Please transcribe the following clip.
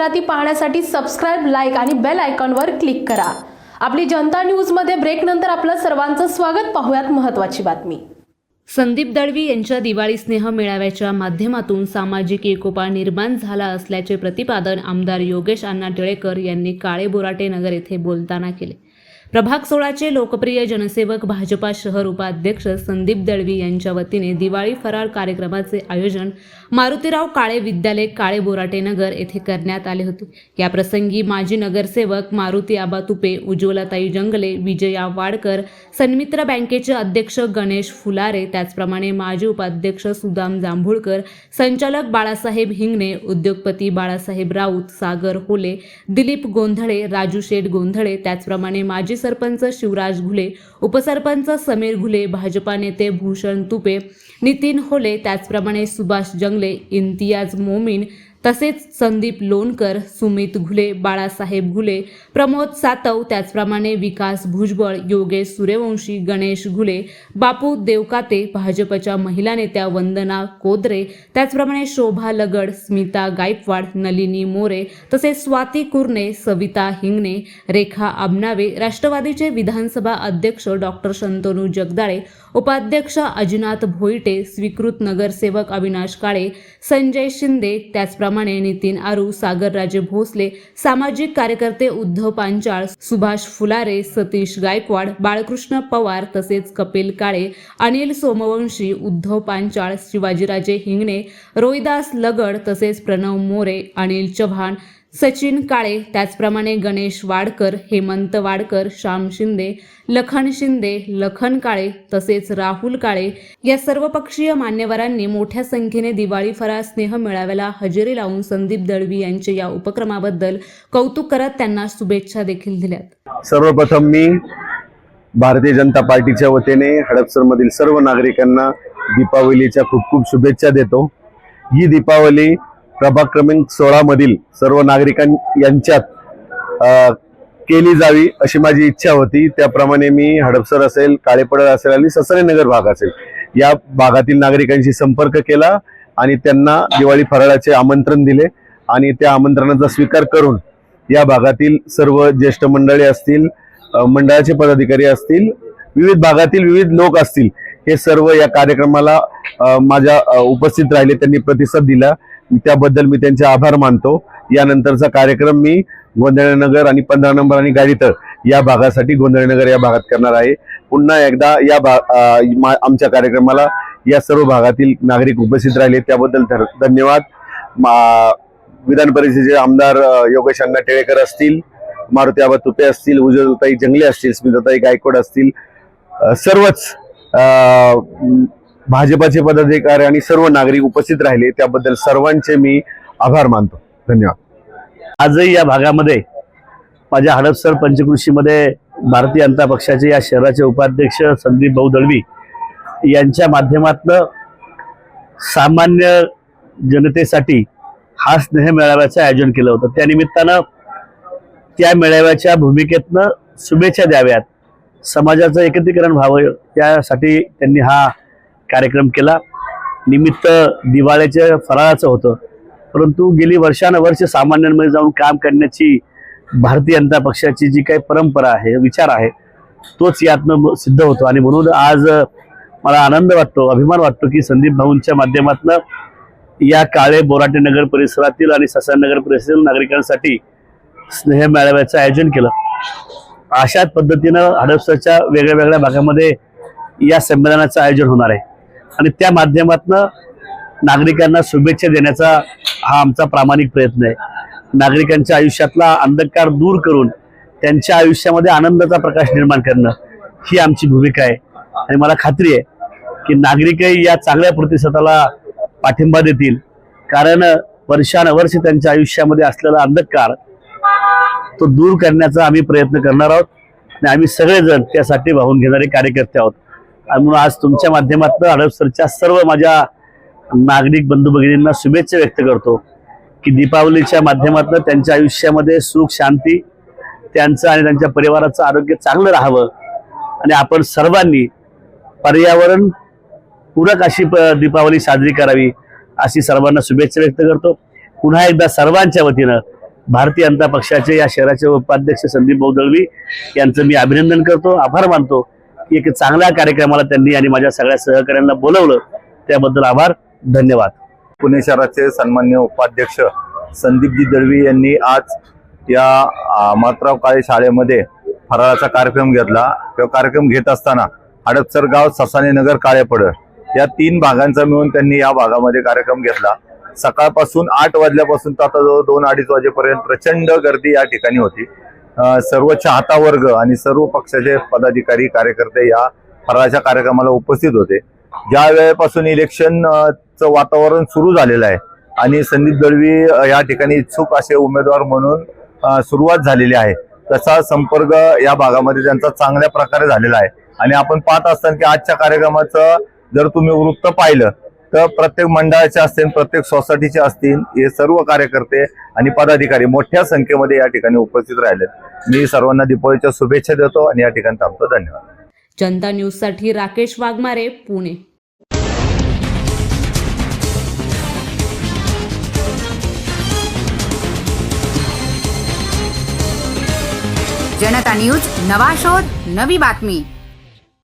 जाहिराती पाहण्यासाठी subscribe like आणि बेल आयकॉनवर क्लिक करा. आपली जनता न्यूजमध्ये ब्रेकनंतर आपलं सर्वांचं स्वागत. पाहूयात महत्त्वाची बातमी. संदीप दळवी यांच्या दिवाळी स्नेह मेळाव्याच्या माध्यमातून सामाजिक एकोपा निर्माण झाला असल्याचे प्रतिपादन आमदार योगेश अण्णा टिळेकर यांनी काळे बोराटे नगर येथे बोलताना केले. प्रभाग सोळाचे लोकप्रिय जनसेवक भाजपा शहर उपाध्यक्ष संदीप दळवी यांच्या वतीने दिवाळी फराळ कार्यक्रमाचे आयोजन मारुतीराव काळे विद्यालय काळे बोराटे नगर येथे करण्यात आले होते. याप्रसंगी माजी नगरसेवक मारुती आबा तुपे उज्ज्वलाताई जंगले विजया वाडकर सन्मित्र बँकेचे अध्यक्ष गणेश फुलारे त्याचप्रमाणे माजी उपाध्यक्ष सुदाम जांभुळकर संचालक बाळासाहेब हिंगणे उद्योगपती बाळासाहेब राऊत सागर होले दिलीप गोंधळे राजू शेठ गोंधळे त्याचप्रमाणे माजी सरपंच शिवराज घुले उपसरपंच समीर घुले भाजपा नेते भूषण तुपे नितीन होले त्याचप्रमाणे सुभाष जंगले इम्तियाज मोमीन तसेच संदीप लोणकर सुमित घुले बाळासाहेब घुले प्रमोद सातव त्याचप्रमाणे विकास भुजबळ योगेश सूर्यवंशी गणेश घुले बापू देवकाते भाजपच्या महिला नेत्या वंदना कोदरे त्याचप्रमाणे शोभा लगड स्मिता गायकवाड नलिनी मोरे तसेच स्वाती कुर्णे सविता हिंगणे रेखा आबनावे राष्ट्रवादीचे विधानसभा अध्यक्ष डॉक्टर शंतनू जगदाळे उपाध्यक्ष अजिनाथ भोईटे स्वीकृत नगरसेवक अविनाश काळे संजय शिंदे त्याचप्रमाणे नितीन आरू सागरराजे भोसले सामाजिक कार्यकर्ते उद्धव पांचाळ सुभाष फुलारे सतीश गायकवाड बाळकृष्ण पवार तसेच कपिल काळे अनिल सोमवंशी उद्धव पांचाळ शिवाजीराजे हिंगणे रोहिदास लगड तसेच प्रणव मोरे अनिल चव्हाण सचिन काळे त्याचप्रमाणे गणेश वाडकर हेमंत वाडकर श्याम शिंदे लखन शिंदे लखन काळे तसेच राहुल काळे या सर्वपक्षीय मान्यवरांनी मोठ्या संख्येने दिवाळी फराळ स्नेह मेळाव्याला हजेरी लावून संदीप दळवी यांच्या या उपक्रमाबद्दल कौतुक करत त्यांना शुभेच्छा देखील दिल्यात. सर्वप्रथम मी भारतीय जनता पार्टीच्या वतीने हडपसरमधील सर्व नागरिकांना दीपावलीच्या खूप खूप शुभेच्छा देतो. ही दीपावली प्रभाग क्रमांक सोळा मधील सर्व नागरिकां यांच्यात केली जावी अशी माझी इच्छा होती. त्याप्रमाणे मी हडपसर असेल काळेपडळ असेल आणि ससरे नगर भाग असेल या भागातील नागरिकांशी संपर्क केला आणि त्यांना दिवाळी फराळाचे आमंत्रण दिले आणि त्या आमंत्रणाचा स्वीकार करून या भागातील सर्व ज्येष्ठ मंडळी असतील मंडळाचे पदाधिकारी असतील विविध भागातील विविध लोक असतील हे सर्व या कार्यक्रमाला माझ्या उपस्थित राहिले त्यांनी प्रतिसाद दिला. त्याबद्दल मी त्यांचे आभार मानतो. यानंतरचा कार्यक्रम मी गोंधळनगर आणि पंधरा नंबर आणि गाडीतळ या भागासाठी गोंधळनगर या भागात करणार आहे. पुन्हा एकदा या भा मा- आमच्या कार्यक्रमाला या सर्व भागातील नागरिक उपस्थित राहिले. त्याबद्दल धन्यवाद. मा- विधान परिषदेचे आमदार योगेश अण्णा टिळेकर असतील मारुती आबा तुपे असतील उज्ज्वलताई जंगले असतील स्मिताताई गायकवाड असतील सर्वच भाजपाचे पदाधिकारी आणि सर्व नागरिक उपस्थित राहिले. त्याबद्दल सर्वांचे मी आभार मानतो. धन्यवाद. आजही या भागामध्ये माझ्या हडपसर पंचकृषीमध्ये भारतीय जनता पक्षाचे या शहराचे उपाध्यक्ष संदीप भाऊ दळवी यांच्या माध्यमातनं सामान्य जनतेसाठी हा स्नेह मेळाव्याचं आयोजन केलं होतं. त्या निमित्तानं त्या मेळाव्याच्या भूमिकेतनं शुभेच्छा द्याव्यात. समाजाचं एकत्रीकरण व्हावं यासाठी त्यांनी हा कार्यक्रम केला. निमित्त दिवाळीच्या फराळाचं होतं. परंतु गेली वर्षानुवर्ष सामान्यांमध्ये जाऊन काम करण्याची भारतीय जनता पक्षाची जी काही परंपरा आहे विचार आहे तोच यातनं सिद्ध होतो. आणि म्हणून आज मला आनंद वाटतो अभिमान वाटतो की संदीप भाऊंच्या माध्यमातून या काळे बोराटे नगर परिसरातील आणि ससनगर नगर परिसरातील नागरिकांसाठी स्नेह मेळाव्याचं आयोजन केलं. अशाच पद्धतीनं हडपसरच्या वेगळ्या वेगळ्या भागामध्ये या संमेलनाचं आयोजन होणार आहे. आणि त्या माध्यमातनं नागरिकांना शुभेच्छा देण्याचा हा आमचा प्रामाणिक प्रयत्न आहे. नागरिकांच्या आयुष्यातला अंधकार दूर करून त्यांच्या आयुष्यामध्ये आनंदाचा प्रकाश निर्माण करणं ही आमची भूमिका आहे. आणि मला खात्री आहे की नागरिकही या चांगल्या प्रतिसादाला पाठिंबा देतील. कारण वर्षानुवर्ष त्यांच्या आयुष्यामध्ये असलेला अंधकार तो दूर करण्याचा आम्ही प्रयत्न करणार आहोत. आणि आम्ही सगळेजण त्यासाठी वाहून घेणारे कार्यकर्ते आहोत. म्हणून आज तुमच्या माध्यमातून हडपसरच्या सर्व माझ्या नागरिक बंधू भगिनींना शुभेच्छा व्यक्त करतो की दीपावलीच्या माध्यमातून त्यांच्या आयुष्यामध्ये सुख शांती त्यांचं आणि त्यांच्या परिवाराचं आरोग्य चांगलं राहावं. आणि आपण सर्वांनी पर्यावरण पूरक अशी प- दीपावली साजरी करावी अशी सर्वांना शुभेच्छा व्यक्त करतो. पुन्हा एकदा सर्वांच्या वतीनं भारतीय जनता पक्षाचे या शहराचे उपाध्यक्ष संदीप भाऊ दळवी यांचं मी अभिनंदन करतो आभार मानतो. एक चांगल्या कार्यक्रमाला त्यांनी आणि माझ्या सगळ्या सहकाऱ्यांना बोलवलं त्याबद्दल आभार धन्यवाद. पुणे शहराचे सन्मान्य उपाध्यक्ष संदीपजी दळवी यांनी आज या अ, मातराव काळे शाळेमध्ये फराळाचा कार्यक्रम घेतला. तो कार्यक्रम घेत असताना हडपसर गाव ससाने नगर काळेपड या तीन भागांचा मिळून त्यांनी या भागामध्ये कार्यक्रम घेतला. सकाळपासून आठ वाजल्यापासून तर आता जवळ दोन अडीच वाजेपर्यंत प्रचंड गर्दी या ठिकाणी होती. सर्व चाहता वर्ग आणि सर्व पक्षाचे पदाधिकारी कार्यकर्ते या फराळाच्या कार्यक्रमाला उपस्थित होते. ज्या वेळेपासून इलेक्शन चं वातावरण सुरू झालेलं आहे आणि संदीप दळवी या ठिकाणी इच्छुक असे उमेदवार म्हणून सुरुवात झालेली आहे तसा संपर्क या भागामध्ये त्यांचा चांगल्या प्रकारे झालेला आहे. आणि आपण पाहत असताना की आजच्या कार्यक्रमाचं जर तुम्ही वृत्त पाहिलं तर प्रत्येक मंडळाचे असतील प्रत्येक सोसायटीचे असतील हे सर्व कार्यकर्ते आणि पदाधिकारी मोठ्या संख्येमध्ये या ठिकाणी उपस्थित राहिलेत. मी सर्वांना दीपावलीच्या शुभेच्छा देतो आणि या ठिकाणी थांबतो. धन्यवाद. जनता न्यूजसाठी राकेश वाघमारे पुणे. जनता न्यूज नवा शोध नवी बातमी.